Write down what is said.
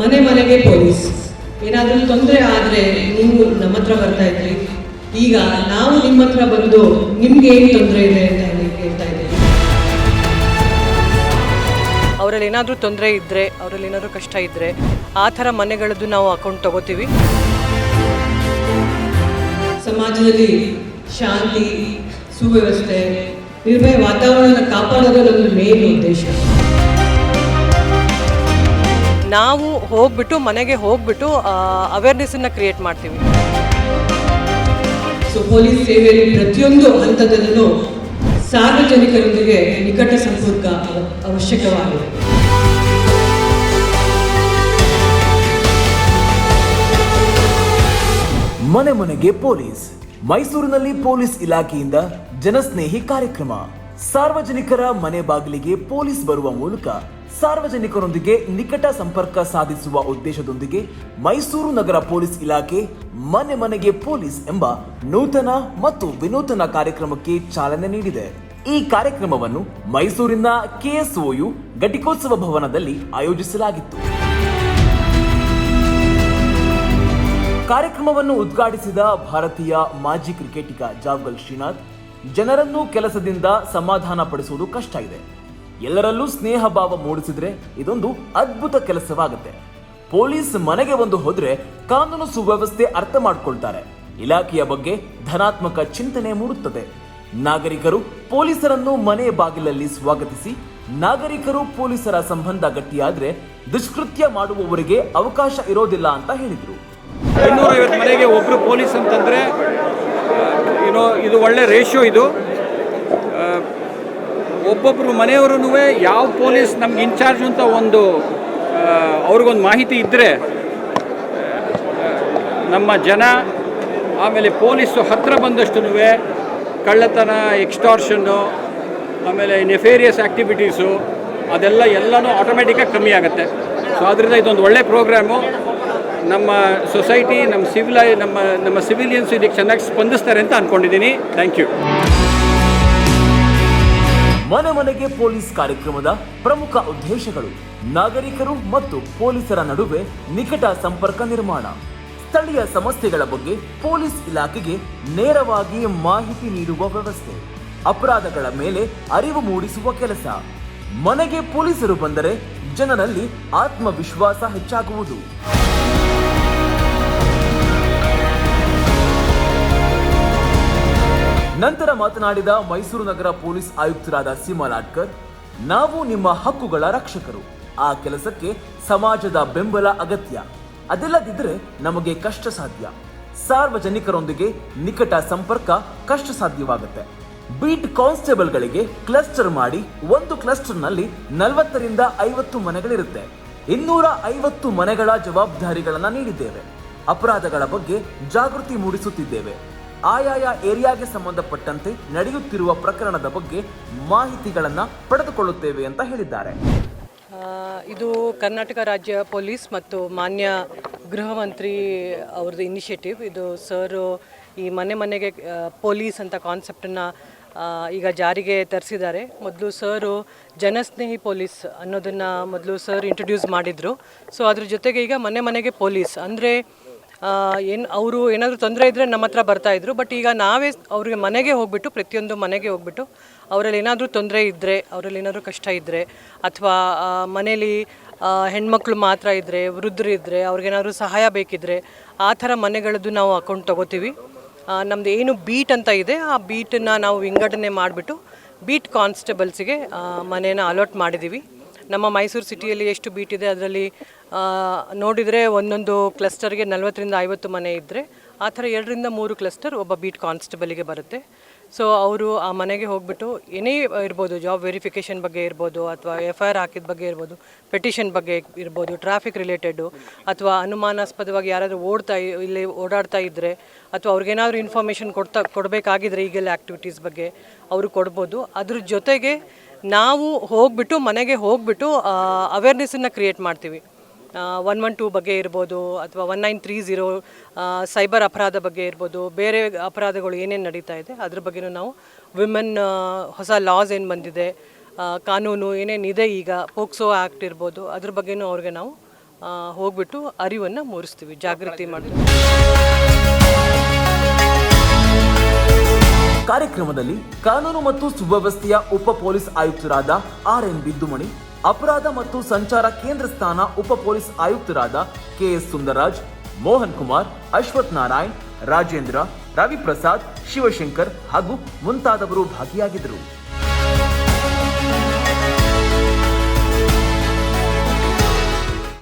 ಮನೆ ಮನೆಗೆ ಪೊಲೀಸ್ ಏನಾದರೂ ತೊಂದರೆ ಆದರೆ ನೀವು ನಮ್ಮ ಹತ್ರ ಬರ್ತಾ ಇದ್ರಿ. ಈಗ ನಾವು ನಿಮ್ಮ ಹತ್ರ ಬಂದು ನಿಮ್ಗೆ ಏನು ತೊಂದರೆ ಇದೆ ಅಂತ ಹೇಳಿ ಕೇಳ್ತಾ ಇದ್ದೀವಿ ಅವರಲ್ಲಿ ಏನಾದರೂ ತೊಂದರೆ ಇದ್ದರೆ ಅವರಲ್ಲಿ ಏನಾದರೂ ಕಷ್ಟ ಇದ್ದರೆ ಆ ಥರ ಮನೆಗಳದ್ದು ನಾವು ಅಕೌಂಟ್ ತಗೋತೀವಿ. ಸಮಾಜದಲ್ಲಿ ಶಾಂತಿ ಸುವ್ಯವಸ್ಥೆ ನಿರ್ಭಯ ವಾತಾವರಣ ಕಾಪಾಡೋದು ನಮ್ಮ ಮೇನ್ ಉದ್ದೇಶ. ನಾವು ಹೋಗ್ಬಿಟ್ಟು ಮನೆಗೆ ಹೋಗ್ಬಿಟ್ಟು ಅವೇರ್ನೆಸ್ಸನ್ನು ಕ್ರಿಯೇಟ್ ಮಾಡ್ತೀವಿ. ಸೊ ಪೊಲೀಸ್ ಸೇವೆಯಲ್ಲಿ ಪ್ರತಿಯೊಂದು ಹಂತದಲ್ಲೂ ಸಾರ್ವಜನಿಕರೊಂದಿಗೆ ನಿಕಟ ಸಂಪರ್ಕ ಅವ- ಅವಶ್ಯಕವಾಗಿದೆ. ಮನೆ ಮನೆಗೆ ಪೊಲೀಸ್. ಮೈಸೂರಿನಲ್ಲಿ ಪೊಲೀಸ್ ಇಲಾಖೆಯಿಂದ ಜನಸ್ನೇಹಿ ಕಾರ್ಯಕ್ರಮ. ಸಾರ್ವಜನಿಕರ ಮನೆ ಬಾಗಿಲಿಗೆ ಪೊಲೀಸ್ ಬರುವ ಮೂಲಕ ಸಾರ್ವಜನಿಕರೊಂದಿಗೆ ನಿಕಟ ಸಂಪರ್ಕ ಸಾಧಿಸುವ ಉದ್ದೇಶದೊಂದಿಗೆ ಮೈಸೂರು ನಗರ ಪೊಲೀಸ್ ಇಲಾಖೆ, ಮನೆ ಮನೆಗೆ ಪೊಲೀಸ್ ಎಂಬ ನೂತನ ಮತ್ತು ವಿನೂತನ ಕಾರ್ಯಕ್ರಮಕ್ಕೆ ಚಾಲನೆ ನೀಡಿದೆ. ಈ ಕಾರ್ಯಕ್ರಮವನ್ನು ಮೈಸೂರಿನ ಕೆಎಸ್ಒಯು ಘಟಿಕೋತ್ಸವ ಭವನದಲ್ಲಿ ಆಯೋಜಿಸಲಾಗಿತ್ತು. ಕಾರ್ಯಕ್ರಮವನ್ನು ಉದ್ಘಾಟಿಸಿದ ಭಾರತೀಯ ಮಾಜಿ ಕ್ರಿಕೆಟಿಗ ಜಾವಗಲ್ ಶ್ರೀನಾಥ್, ಜನರನ್ನು ಕೆಲಸದಿಂದ ಸಮಾಧಾನ ಪಡಿಸುವುದು ಕಷ್ಟ ಇದೆ. ಎಲ್ಲರಲ್ಲೂ ಸ್ನೇಹ ಭಾವ ಮೂಡಿಸಿದ್ರೆ ಇದೊಂದು ಅದ್ಭುತ ಕೆಲಸವಾಗುತ್ತೆ. ಪೊಲೀಸ್ ಮನೆಗೆ ಒಂದು ಹೋದ್ರೆ ಕಾನೂನು ಸುವ್ಯವಸ್ಥೆ ಅರ್ಥ ಮಾಡ್ಕೊಳ್ತಾರೆ. ಇಲಾಖೆಯ ಬಗ್ಗೆ ಧನಾತ್ಮಕ ಚಿಂತನೆ ಮೂಡುತ್ತದೆ. ನಾಗರಿಕರು ಪೊಲೀಸರನ್ನು ಮನೆ ಬಾಗಿಲಲ್ಲಿ ಸ್ವಾಗತಿಸಿ, ನಾಗರಿಕರು ಪೊಲೀಸರ ಸಂಬಂಧ ಗಟ್ಟಿಯಾದ್ರೆ ದುಷ್ಕೃತ್ಯ ಮಾಡುವವರಿಗೆ ಅವಕಾಶ ಇರೋದಿಲ್ಲ ಅಂತ ಹೇಳಿದ್ರು. ಐನೂರೈವತ್ತು ಮನೆಗೆ ಒಬ್ಬರು ಪೊಲೀಸ್ ಅಂತಂದರೆ ಏನೋ ಇದು ಒಳ್ಳೆ ರೇಷಿಯೋ ಇದು. ಒಬ್ಬೊಬ್ಬರು ಮನೆಯವರು ಯಾವ ಪೊಲೀಸ್ ನಮ್ಗೆ ಇನ್ಚಾರ್ಜ್ ಅಂತ ಒಂದು ಅವ್ರಿಗೊಂದು ಮಾಹಿತಿ ಇದ್ದರೆ ನಮ್ಮ ಜನ, ಆಮೇಲೆ ಪೊಲೀಸು ಹತ್ತಿರ ಬಂದಷ್ಟು ಕಳ್ಳತನ ಎಕ್ಸ್ಟಾರ್ಷನ್ನು ಆಮೇಲೆ ನೆಫೇರಿಯಸ್ ಆ್ಯಕ್ಟಿವಿಟೀಸು ಅದೆಲ್ಲ ಎಲ್ಲನೂ ಆಟೋಮೆಟಿಕ್ಕಾಗಿ ಕಮ್ಮಿ ಆಗುತ್ತೆ. ಸೊ ಅದರಿಂದ ಇದೊಂದು ಒಳ್ಳೆ ಪ್ರೋಗ್ರಾಮು ನಮ್ಮ ಸೊಸೈಟಿ ನಮ್ಮ ಸಿವಿಲ್ ನಮ್ಮ ನಮ್ಮ ಸಿವಿಲಿಯನ್ಸ್ ಇದಕ್ಕೆ ಚೆನ್ನಾಗಿ ಸ್ಪಂದಿಸ್ತಾರೆ ಅಂತ ಅಂದ್ಕೊಂಡಿದ್ದೀನಿ ಥ್ಯಾಂಕ್ ಯು ಮನೆ ಮನೆಗೆ ಪೊಲೀಸ್ ಕಾರ್ಯಕ್ರಮದ ಪ್ರಮುಖ ಉದ್ದೇಶಗಳು ನಾಗರಿಕರು ಮತ್ತು ಪೊಲೀಸರ ನಡುವೆ ನಿಕಟ ಸಂಪರ್ಕ ನಿರ್ಮಾಣ. ಸ್ಥಳೀಯ ಸಮಸ್ಯೆಗಳ ಬಗ್ಗೆ ಪೊಲೀಸ್ ಇಲಾಖೆಗೆ ನೇರವಾಗಿ ಮಾಹಿತಿ ನೀಡುವ ವ್ಯವಸ್ಥೆ. ಅಪರಾಧಗಳ ಮೇಲೆ ಅರಿವು ಮೂಡಿಸುವ ಕೆಲಸ. ಮನೆಗೆ ಪೊಲೀಸರು ಬಂದರೆ ಜನರಲ್ಲಿ ಆತ್ಮವಿಶ್ವಾಸ ಹೆಚ್ಚಾಗುವುದು. ನಂತರ ಮಾತನಾಡಿದ ಮೈಸೂರು ನಗರ ಪೊಲೀಸ್ ಆಯುಕ್ತರಾದ ಸೀಮಾ ಲಾಟ್ಕರ್ ನಾವು ನಿಮ್ಮ ಹಕ್ಕುಗಳ ರಕ್ಷಕರು. ಆ ಕೆಲಸಕ್ಕೆ ಸಮಾಜದ ಬೆಂಬಲ ಅಗತ್ಯ. ಅದೆಲ್ಲದಿದ್ದರೆ ನಮಗೆ ಕಷ್ಟ ಸಾಧ್ಯ. ಸಾರ್ವಜನಿಕರೊಂದಿಗೆ ನಿಕಟ ಸಂಪರ್ಕ ಕಷ್ಟ ಸಾಧ್ಯವಾಗುತ್ತೆ. ಬೀಟ್ ಕಾನ್ಸ್ಟೇಬಲ್ಗಳಿಗೆ ಕ್ಲಸ್ಟರ್ ಮಾಡಿ ಒಂದು ಕ್ಲಸ್ಟರ್ನಲ್ಲಿ ನಲವತ್ತರಿಂದ ಐವತ್ತು ಮನೆಗಳಿರುತ್ತೆ. ಇನ್ನೂರ ಐವತ್ತು ಮನೆಗಳ ಜವಾಬ್ದಾರಿಗಳನ್ನು ನೀಡಿದ್ದೇವೆ. ಅಪರಾಧಗಳ ಬಗ್ಗೆ ಜಾಗೃತಿ ಮೂಡಿಸುತ್ತಿದ್ದೇವೆ. ಆಯಾಯ ಏರಿಯಾಗೆ ಸಂಬಂಧಪಟ್ಟಂತೆ ನಡೆಯುತ್ತಿರುವ ಪ್ರಕರಣದ ಬಗ್ಗೆ ಮಾಹಿತಿಗಳನ್ನು ಪಡೆದುಕೊಳ್ಳುತ್ತೇವೆ ಅಂತ ಹೇಳಿದ್ದಾರೆ. ಇದು ಕರ್ನಾಟಕ ರಾಜ್ಯ ಪೊಲೀಸ್ ಮತ್ತು ಮಾನ್ಯ ಗೃಹ ಮಂತ್ರಿ ಅವ್ರದ್ದು ಇನಿಷಿಯೇಟಿವ್ ಇದು ಸರ್ ಈ ಮನೆ ಮನೆಗೆ ಪೊಲೀಸ್ ಅಂತ ಕಾನ್ಸೆಪ್ಟನ್ನು ಈಗ ಜಾರಿಗೆ ತರಿಸಿದ್ದಾರೆ. ಮೊದಲು ಸರು ಜನಸ್ನೇಹಿ ಪೊಲೀಸ್ ಅನ್ನೋದನ್ನು ಮೊದಲು ಸರ್ ಇಂಟ್ರೊಡ್ಯೂಸ್ ಮಾಡಿದರು. ಸೊ ಅದ್ರ ಜೊತೆಗೆ ಈಗ ಮನೆ ಮನೆಗೆ ಪೊಲೀಸ್ ಅಂದರೆ ಏನು ಅವರು ಏನಾದರೂ ತೊಂದರೆ ಇದ್ದರೆ ನಮ್ಮ ಹತ್ರ ಬರ್ತಾ ಇದ್ರು. ಬಟ್ ಈಗ ನಾವೇ ಅವ್ರಿಗೆ ಮನೆಗೆ ಹೋಗ್ಬಿಟ್ಟು, ಪ್ರತಿಯೊಂದು ಮನೆಗೆ ಹೋಗ್ಬಿಟ್ಟು, ಅವರಲ್ಲಿ ಏನಾದರೂ ತೊಂದರೆ ಇದ್ದರೆ ಅವರಲ್ಲಿ ಏನಾದರೂ ಕಷ್ಟ ಇದ್ದರೆ ಅಥವಾ ಮನೇಲಿ ಹೆಣ್ಮಕ್ಳು ಮಾತ್ರ ಇದ್ದರೆ ವೃದ್ಧರಿದ್ದರೆ ಅವ್ರಿಗೇನಾದರೂ ಸಹಾಯ ಬೇಕಿದ್ದರೆ ಆ ಥರ ಮನೆಗಳದ್ದು ನಾವು ಅಕೌಂಟ್ ತೊಗೋತೀವಿ. ನಮ್ಮದು ಏನು ಬೀಟ್ ಅಂತ ಇದೆ, ಆ ಬೀಟನ್ನು ನಾವು ವಿಂಗಡಣೆ ಮಾಡಿಬಿಟ್ಟು, ಬೀಟ್ ಕಾನ್ಸ್ಟೇಬಲ್ಸಿಗೆ ಮನೇನ ಅಲಾಟ್ ಮಾಡಿದ್ದೀವಿ ನಮ್ಮ ಮೈಸೂರು ಸಿಟಿಯಲ್ಲಿ ಎಷ್ಟು ಬೀಟ್ ಇದೆ, ಅದರಲ್ಲಿ ನೋಡಿದರೆ ಒಂದೊಂದು ಕ್ಲಸ್ಟರ್ಗೆ ನಲವತ್ತರಿಂದ ಐವತ್ತು ಮನೆ ಇದ್ದರೆ ಆ ಥರ ಎರಡರಿಂದ ಮೂರು ಕ್ಲಸ್ಟರ್ ಒಬ್ಬ ಬೀಟ್ ಕಾನ್ಸ್ಟೇಬಲಿಗೆ ಬರುತ್ತೆ. ಸೊ ಅವರು ಆ ಮನೆಗೆ ಹೋಗ್ಬಿಟ್ಟು ಏನೇ ಇರ್ಬೋದು ಜಾಬ್ ವೆರಿಫಿಕೇಷನ್ ಬಗ್ಗೆ ಇರ್ಬೋದು, ಅಥವಾ ಎಫ್ ಐ ಆರ್ ಹಾಕಿದ ಬಗ್ಗೆ ಇರ್ಬೋದು ಪೆಟಿಷನ್ ಬಗ್ಗೆ ಇರ್ಬೋದು ಟ್ರಾಫಿಕ್ ರಿಲೇಟೆಡು ಅಥವಾ ಅನುಮಾನಾಸ್ಪದವಾಗಿ ಯಾರಾದರೂ ಓಡ್ತಾ ಇಲ್ಲಿ ಓಡಾಡ್ತಾ ಇದ್ದರೆ ಅಥವಾ ಅವ್ರಿಗೇನಾದರೂ ಇನ್ಫಾರ್ಮೇಷನ್ ಕೊಡ್ತಾ, ಕೊಡಬೇಕಾಗಿದ್ರೆ ಈಗೆಲ್ಲ ಆ್ಯಕ್ಟಿವಿಟೀಸ್ ಬಗ್ಗೆ ಅವರು ಕೊಡ್ಬೋದು. ಅದ್ರ ಜೊತೆಗೆ ನಾವು ಹೋಗ್ಬಿಟ್ಟು, ಮನೆಗೆ ಹೋಗ್ಬಿಟ್ಟು ಅವೇರ್ನೆಸ್ಸನ್ನು ಕ್ರಿಯೇಟ್ ಮಾಡ್ತೀವಿ. ಒನ್ ಒನ್ ಟೂ ಬಗ್ಗೆ ಇರ್ಬೋದು ಅಥವಾ one nine three zero cyber ಅಪರಾಧ ಬಗ್ಗೆ ಇರ್ಬೋದು, ಬೇರೆ ಅಪರಾಧಗಳು ಏನೇನು ನಡೀತಾ ಇದೆ, ಅದ್ರ ಬಗ್ಗೆನೂ ನಾವು ವಿಮೆನ್ ಹೊಸ ಲಾಸ್ ಏನು ಬಂದಿದೆ ಕಾನೂನು ಏನೇನಿದೆ ಈಗ, ಪೋಕ್ಸೋ ಆ್ಯಕ್ಟ್ ಇರ್ಬೋದು, ಅದ್ರ ಬಗ್ಗೆನೂ ಅವ್ರಿಗೆ ನಾವು ಹೋಗ್ಬಿಟ್ಟು ಅರಿವನ್ನು ಮೂಡಿಸ್ತೀವಿ, ಜಾಗೃತಿ ಮಾಡ್ತೀವಿ ಕಾರ್ಯಕ್ರಮದಲ್ಲಿ ಕಾನೂನು ಮತ್ತು ಸುವ್ಯವಸ್ಥೆಯ ಉಪ ಪೊಲೀಸ್ ಆಯುಕ್ತರಾದ ಆರ್ ಎನ್ ಬಿದ್ದುಮಣಿ ಅಪರಾಧ ಮತ್ತು ಸಂಚಾರ ಕೇಂದ್ರ ಸ್ಥಾನ ಉಪ ಪೊಲೀಸ್ ಆಯುಕ್ತರಾದ ಕೆಎಸ್ ಸುಂದರರಾಜ್, ಮೋಹನ್ ಕುಮಾರ್, ಅಶ್ವಥ್ ನಾರಾಯಣ್, ರಾಜೇಂದ್ರ, ರವಿಪ್ರಸಾದ್, ಶಿವಶಂಕರ್ ಹಾಗೂ ಮುಂತಾದವರು ಭಾಗಿಯಾಗಿದ್ದರು.